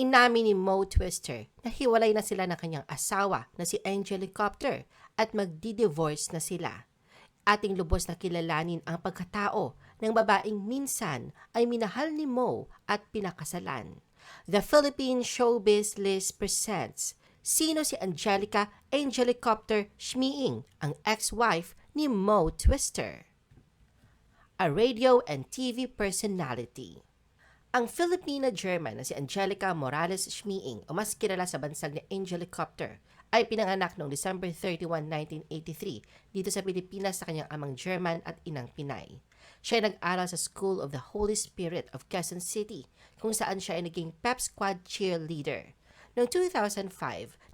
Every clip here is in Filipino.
Inamin ni Mo Twister na hiwalay na sila ng kanyang asawa na si Angel Helicopter at magdi-divorce na sila. Ating lubos na kilalanin ang pagkatao ng babaeng minsan ay minahal ni Mo at pinakasalan. The Philippine Showbiz List presents Sino si Angelica Angelicopter Schmiing, ang ex-wife ni Mo Twister? A radio and TV personality. Ang Filipina-German na si Angelica Morales Schmiing o mas kilala sa bansag ni Angelicopter ay pinanganak noong December 31, 1983 dito sa Pilipinas sa kanyang amang German at inang Pinay. Siya ay nag-aral sa School of the Holy Spirit of Quezon City kung saan siya ay naging pep squad cheerleader. Noong 2005,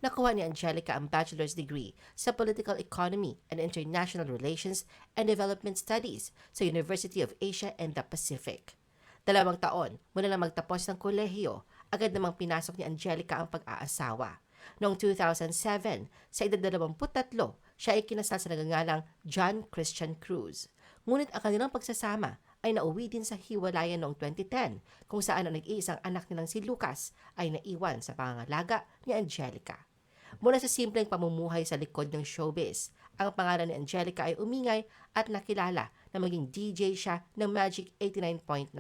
nakuha ni Angelica ang bachelor's degree sa Political Economy and International Relations and Development Studies sa University of Asia and the Pacific. Dalawang taon mula na magtapos ng kolehiyo, agad namang pinasok ni Angelica ang pag-aasawa. Noong 2007, sa edad 23, siya ay kinasal sa nagangalang John Christian Cruz. Ngunit ang kanilang pagsasama ay nauwi din sa hiwalayan noong 2010 kung saan ang nag-iisang anak nilang si Lucas ay naiwan sa pangangalaga ni Angelica. Mula sa simpleng pamumuhay sa likod ng showbiz, ang pangalan ni Angelica ay umingay at nakilala na maging DJ siya ng Magic 89.9.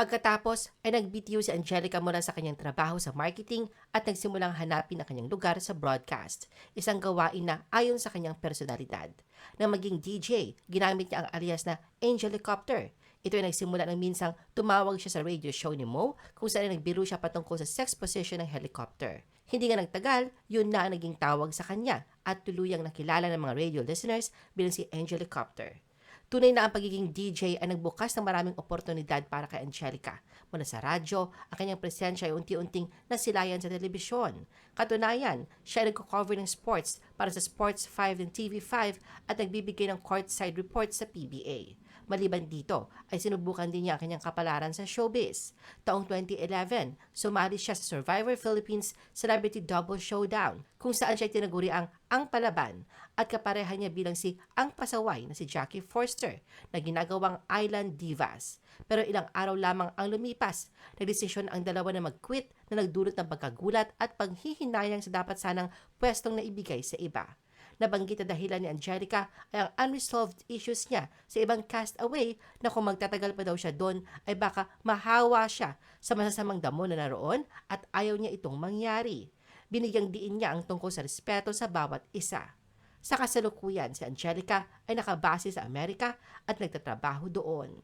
Pagkatapos ay nagbitiw si Angelica mula sa kanyang trabaho sa marketing at nagsimulang hanapin ang kanyang lugar sa broadcast, isang gawain na ayon sa kanyang personalidad. Nang maging DJ, ginamit niya ang alias na Angelicopter. Ito ay nagsimula ng minsang tumawag siya sa radio show ni Mo kung saan nagbiro siya patungkol sa sex position ng helicopter. Hindi nga nagtagal, yun na ang naging tawag sa kanya at tuluyang nakilala ng mga radio listeners bilang si Angelicopter. Tunay na ang pagiging DJ ay nagbukas ng maraming oportunidad para kay Angelica. Mula sa radyo, ang kanyang presensya ay unti-unting nasilayan sa telebisyon. Katunayan, siya ay nagko-cover ng sports para sa Sports 5 ng TV5 at nagbibigay ng courtside reports sa PBA. Maliban dito, ay sinubukan din niya ang kanyang kapalaran sa showbiz. Taong 2011, sumali siya sa Survivor Philippines Celebrity Double Showdown, kung saan siya tinaguri ang Ang Palaban at kapareha niya bilang si Ang Pasaway na si Jackie Forster na ginagawang Island Divas. Pero ilang araw lamang ang lumipas, nagdesisyon ang dalawa na mag-quit na nagdulot ng pagkagulat at paghihinayang sa dapat sanang pwestong naibigay sa iba. Nabanggit na dahilan ni Angelica ay ang unresolved issues niya sa ibang castaway na kung magtatagal pa daw siya doon ay baka mahawa siya sa masasamang damo na naroon at ayaw niya itong mangyari. Binigyang diin niya ang tungkol sa respeto sa bawat isa. Sa kasalukuyan, si Angelica ay nakabase sa Amerika at nagtatrabaho doon.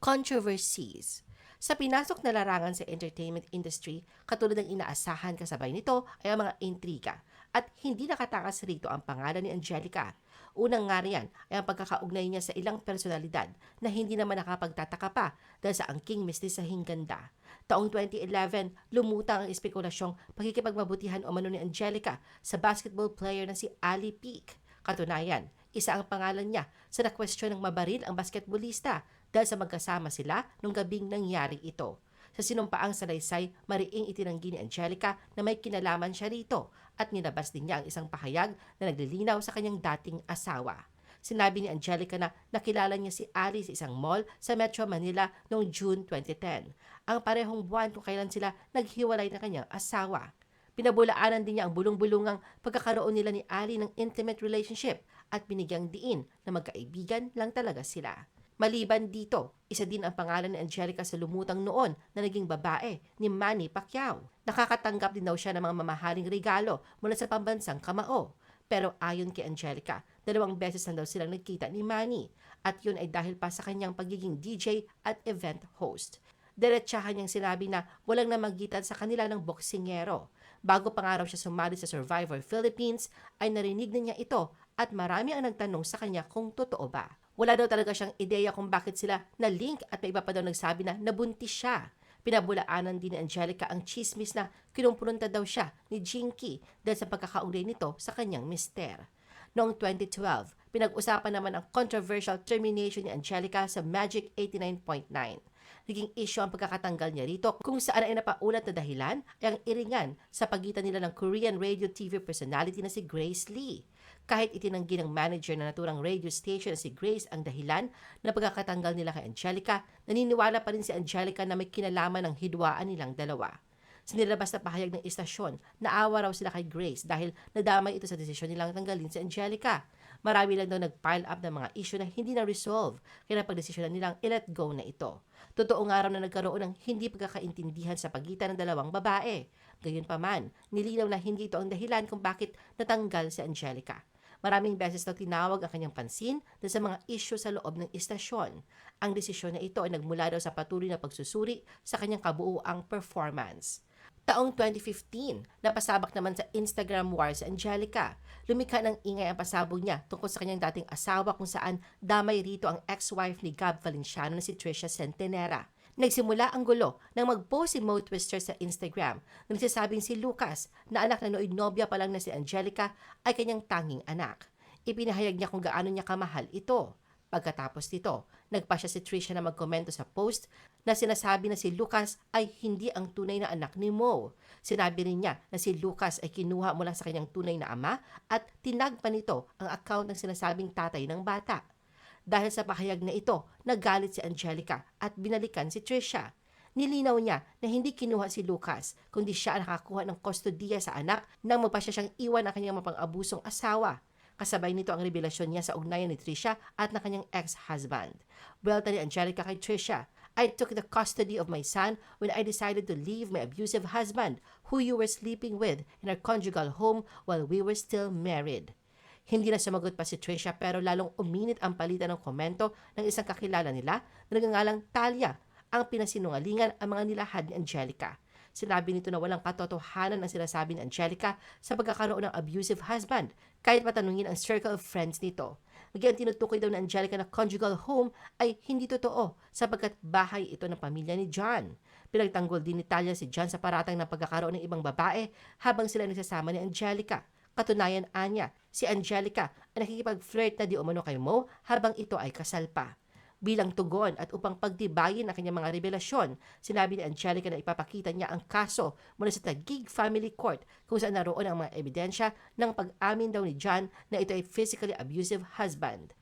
Controversies sa pinasok na larangan sa entertainment industry, katulad ng inaasahan kasabay nito ay ang mga intriga at hindi nakatakas rito ang pangalan ni Angelica. Unang nga riyan ay ang pagkakaugnay niya sa ilang personalidad na hindi naman nakapagtataka pa dahil sa angking mistisahing ganda. Taong 2011, lumutang ang espekulasyong pagkikipagmabutihan o mano ni Angelica sa basketball player na si Ali Peak. Katunayan, isa ang pangalan niya sa nakwestiyon ng mabaril ang basketballista dahil sa magkasama sila nung gabing nangyari ito. Sa sinumpaang salaysay, mariing itinanggi ni Angelica na may kinalaman siya rito at nilabas din niya ang isang pahayag na naglilinaw sa kanyang dating asawa. Sinabi ni Angelica na nakilala niya si Ali sa isang mall sa Metro Manila noong June 2010. Ang parehong buwan kung kailan sila naghiwalay na kanyang asawa. Pinabulaanan din niya ang bulong-bulungang pagkakaroon nila ni Ali ng intimate relationship at binigyang diin na magkaibigan lang talaga sila. Maliban dito, isa din ang pangalan ni Angelica sa lumutang noon na naging babae ni Manny Pacquiao. Nakakatanggap din daw siya ng mga mamahaling regalo mula sa pambansang kamao. Pero ayon kay Angelica, dalawang beses na daw silang nagkita ni Manny at yun ay dahil pa sa kanyang pagiging DJ at event host. Diretsahan niyang sinabi na walang namagitan sa kanila ng boksingero. Bago pa nga siya sumali sa Survivor Philippines, ay narinig na niya ito at marami ang nagtanong sa kanya kung totoo ba. Wala daw talaga siyang ideya kung bakit sila na-link at may iba pa daw nagsabi na nabuntis siya. Pinabulaanan din ni Angelica ang chismis na kinumpunta daw siya ni Jinky dahil sa pagkakaugnay nito sa kanyang mister. Noong 2012, pinag-usapan naman ang controversial termination ni Angelica sa Magic 89.9. Naging issue ang pagkakatanggal niya rito kung saan ay napaulat na dahilan ay ang iringan sa pagitan nila ng Korean radio TV personality na si Grace Lee. Kahit itinanggi ng manager na naturang radio station si Grace ang dahilan na pagkakatanggal nila kay Angelica, naniniwala pa rin si Angelica na may kinalaman ng hidwaan nilang dalawa. Sa nilabas na pahayag ng istasyon, naawa raw sila kay Grace dahil nadamay ito sa desisyon nilang tanggalin si Angelica. Marami lang daw nag-pile up ng mga issue na hindi na-resolve, kaya napagdesisyon nilang i-let go na ito. Totoo nga raw na nagkaroon ng hindi pagkakaintindihan sa pagitan ng dalawang babae. Gayunpaman, nilinaw na hindi ito ang dahilan kung bakit natanggal si Angelica. Maraming beses daw tinawag ang kanyang pansin dahil sa mga issue sa loob ng istasyon. Ang desisyon na ito ay nagmula daw sa patuloy na pagsusuri sa kanyang kabuuang performance. Taong 2015, napasabak naman sa Instagram war si Angelica. Lumikha ng ingay ang pasabog niya tungkol sa kanyang dating asawa kung saan damay rito ang ex-wife ni Gab Valenciano na si Trisha Centenera. Nagsimula ang gulo nang mag-post si Mo Twister sa Instagram na nagsasabing si Lucas na anak na nooy nobya pa lang na si Angelica ay kanyang tanging anak. Ipinahayag niya kung gaano niya kamahal ito. Pagkatapos nito, nagpa siya si Trisha na magkomento sa post na sinasabi na si Lucas ay hindi ang tunay na anak ni Mo. Sinabi rin niya na si Lucas ay kinuha mula sa kanyang tunay na ama at tinag pa nito ang account ng sinasabing tatay ng bata. Dahil sa pahayag na ito, nagalit si Angelica at binalikan si Trisha. Nilinaw niya na hindi kinuha si Lucas, kundi siya ang nakakuha ng kustodiya sa anak nang magpa siya siyang iwan ang kanyang mapang-abusong asawa. Kasabay nito ang revelasyon niya sa ugnayan ni Trisha at ng kanyang ex-husband. Welta ni Angelica kay Trisha, I took the custody of my son when I decided to leave my abusive husband, who you were sleeping with in our conjugal home while we were still married. Hindi na sumagot pa si Trisha pero lalong uminit ang palitan ng komento ng isang kakilala nila na nagangalang Talia ang pinasinungalingan ang mga nilahad ni Angelica. Sinabi nito na walang katotohanan ang sinasabi ni Angelica sa pagkakaroon ng abusive husband kahit patanungin ang circle of friends nito. Nagyang tinutukoy daw ni Angelica na conjugal home ay hindi totoo sapagkat bahay ito ng pamilya ni John. Pinagtanggol din ni Talia si John sa paratang ng pagkakaroon ng ibang babae habang sila nagsasama ni Angelica. Katunayan anya, si Angelica ay nakikipag-flirt na di umano kay Mo habang ito ay kasal pa. Bilang tugon at upang pagtibayin ang kanyang mga revelasyon, sinabi ni Angelica na ipapakita niya ang kaso mula sa Taguig Family Court kung saan naroon ang mga ebidensya ng pag-amin daw ni John na ito ay physically abusive husband.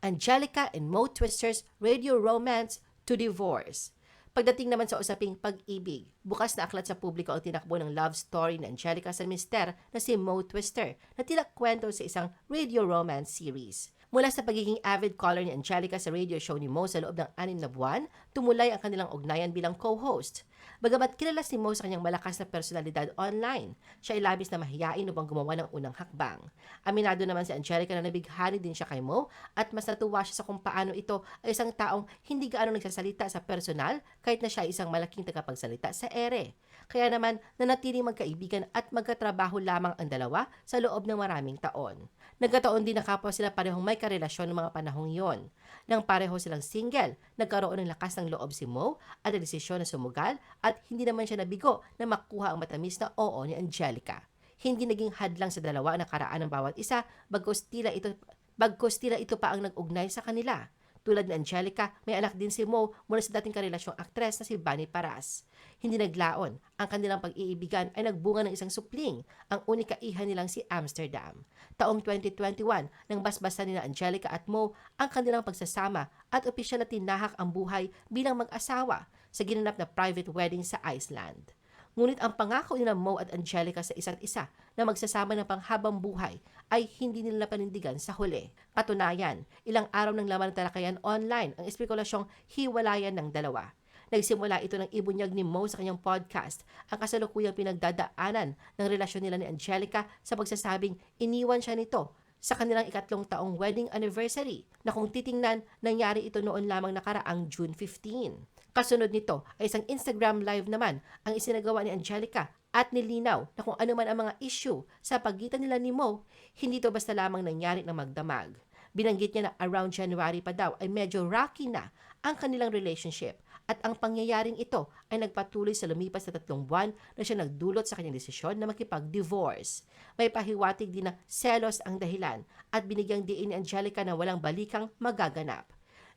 Angelica and Mo Twister's radio romance to divorce. Pagdating naman sa usaping pag-ibig, bukas na aklat sa publiko ang tinakbo ng love story ni Angelica San Mister na si Mo Twister na tila kwento sa isang radio romance series. Mula sa pagiging avid caller ni Angelica sa radio show ni Mo sa loob ng anim na buwan, tumulay ang kanilang ugnayan bilang co-host. Bagamat kilala si Mo sa kanyang malakas na personalidad online, siya ay labis na mahiyain upang gumawa ng unang hakbang. Aminado naman si Angelica na nabighani din siya kay Mo at mas natuwa siya sa kung paano ito ay isang taong hindi gaano nagsasalita sa personal kahit na siya ay isang malaking tagapagsalita sa ere. Kaya naman nanatiling magkaibigan at magkatrabaho lamang ang dalawa sa loob ng maraming taon. Nagkataon din na kapwa sila parehong may karelasyon ng mga panahong iyon. Nang pareho silang single, nagkaroon ng lakas ng loob si Mo at desisyon na sumugal at hindi naman siya nabigo na makuha ang matamis na oo ni Angelica. Hindi naging hadlang sa dalawa ang nakaraan ng bawat isa bagkos tila ito, bagkos tila ito pa ang nag-ugnay sa kanila. Tulad ni Angelica, may anak din si Mo mula sa dating karelasyong aktres na si Bunny Paras. Hindi naglaon. Ang kanilang pag-iibigan ay nagbunga ng isang supling, ang unika iha nilang si Amsterdam. Taong 2021, nang basbasan ni Angelica at Mo ang kanilang pagsasama at opisyal na tinahak ang buhay bilang mag-asawa sa ginanap na private wedding sa Iceland. Ngunit ang pangako ni Mo at Angelica sa isa't isa na magsasama ng panghabang buhay ay hindi nila panindigan sa huli. Patunayan, ilang araw ng laman ng talakayan online ang espekulasyong hiwalayan ng dalawa. Nagsimula ito ng ibunyag ni Mo sa kanyang podcast ang kasalukuyang pinagdadaanan ng relasyon nila ni Angelica sa pagsasabing iniwan siya nito sa kanilang ikatlong taong wedding anniversary na kung titingnan, nangyari ito noon lamang nakaraang June 15. Kasunod nito ay isang Instagram live naman ang isinagawa ni Angelica at nilinaw na kung ano man ang mga issue sa pagitan nila ni Mo, hindi ito basta lamang nangyari na magdamag. Binanggit niya na around January pa daw ay medyo rocky na ang kanilang relationship at ang pangyayaring ito ay nagpatuloy sa lumipas na tatlong buwan na siya nagdulot sa kanyang desisyon na makipag-divorce. May pahiwatig din na selos ang dahilan at binigyang diin ni Angelica na walang balikang magaganap.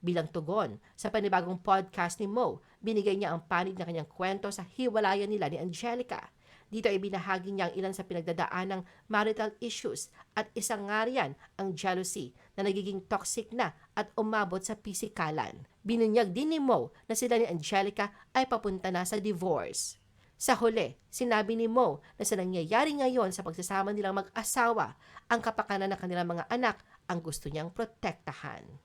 Bilang tugon sa panibagong podcast ni Mo, binigay niya ang panig na kanyang kwento sa hiwalayan nila ni Angelica. Dito ay binahagi niya ang ilan sa pinagdadaan ng marital issues at isang nga riyan ang jealousy na nagiging toxic na at umabot sa pisikalan. Binunyag din ni Mo na sila ni Angelica ay papunta na sa divorce. Sa huli, sinabi ni Mo na sa nangyayari ngayon sa pagsasama nilang mag-asawa, ang kapakanan ng kanilang mga anak ang gusto niyang protektahan.